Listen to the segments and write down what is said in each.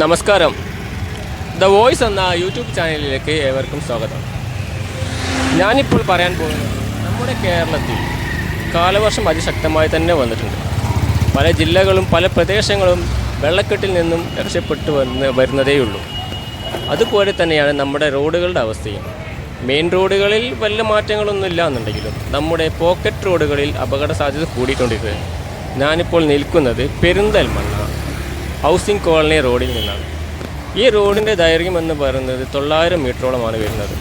നമസ്കാരം. The voice എന്ന YouTube ചാനലിലേക്ക് ഏവർക്കും സ്വാഗതം. ഞാനിപ്പോൾ പറയാൻ പോകുന്നത് നമ്മുടെ കേരളത്തിൽ കാലവർഷം അതിശക്തമായി തന്നെ വന്നിട്ടുണ്ട്. പല ജില്ലകളും പല പ്രദേശങ്ങളും വെള്ളക്കെട്ടിൽ നിന്നും രക്ഷപ്പെട്ടു വന്ന് വരുന്നതേയുള്ളൂ. അതുപോലെ തന്നെയാണ് നമ്മുടെ റോഡുകളുടെ അവസ്ഥയും. മെയിൻ റോഡുകളിൽ വല്ല മാറ്റങ്ങളൊന്നും ഇല്ല എന്നുണ്ടെങ്കിലും നമ്മുടെ പോക്കറ്റ് റോഡുകളിൽ അപകട സാധ്യത കൂടിക്കൊണ്ടിരിക്കുകയാണ്. ഞാനിപ്പോൾ നിൽക്കുന്നത് പെരിന്തൽമണ്ണ. ഹൗസിംഗ് കോളനി റോഡിൽ നിന്നാണ്. ഈ റോഡിന്റെ ദൈർഘ്യം എന്ന് പറയുന്നത് തൊള്ളായിരം മീറ്ററോളമാണ് വരുന്നത്.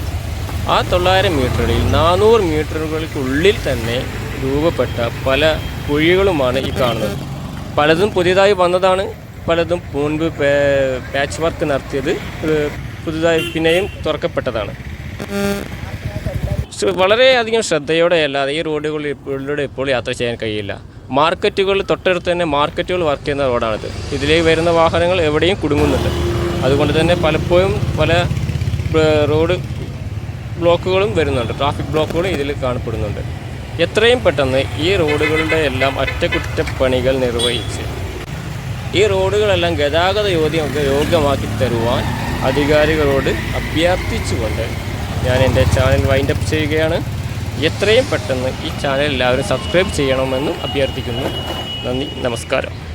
ആ തൊള്ളായിരം മീറ്ററിൽ നാനൂറ് മീറ്ററുകൾക്കുള്ളിൽ തന്നെ രൂപപ്പെട്ട പല കുഴികളുമാണ് ഈ കാണുന്നത്. പലതും പുതിയതായി വന്നതാണ്. പലതും മുൻപ് പാച്ച് വർക്ക് നടത്തിയത് പുതുതായി പിന്നെയും തുറക്കപ്പെട്ടതാണ്. വളരെയധികം ശ്രദ്ധയോടെ അല്ലാതെ ഈ റോഡുകളിൽ ഇപ്പോൾ യാത്ര ചെയ്യാൻ കഴിയില്ല. മാർക്കറ്റുകൾ തൊട്ടടുത്ത് തന്നെ മാർക്കറ്റുകൾ വർക്ക് ചെയ്യുന്ന റോഡാണിത്. ഇതിലേക്ക് വരുന്ന വാഹനങ്ങൾ എവിടെയും കുടുങ്ങുന്നുണ്ട്. അതുകൊണ്ട് തന്നെ പലപ്പോഴും പല റോഡ് ബ്ലോക്കുകളും വരുന്നുണ്ട്. ട്രാഫിക് ബ്ലോക്കുകളും ഇതിൽ കാണപ്പെടുന്നുണ്ട്. എത്രയും പെട്ടെന്ന് ഈ റോഡുകളുടെ എല്ലാം അറ്റകുറ്റപ്പണികൾ നിർവഹിച്ച് ഈ റോഡുകളെല്ലാം ഗതാഗത യോഗ്യ യോഗ്യമാക്കി തരുവാൻ അധികാരികളോട് അഭ്യർത്ഥിച്ചുകൊണ്ട് ഞാൻ എന്റെ ചാനൽ വൈൻഡപ്പ് ചെയ്യുകയാണ്. എത്രയും പെട്ടെന്ന് ഈ ചാനൽ എല്ലാവരും സബ്സ്ക്രൈബ് ചെയ്യണമെന്നും അഭ്യർത്ഥിക്കുന്നു. നന്ദി നമസ്കാരം.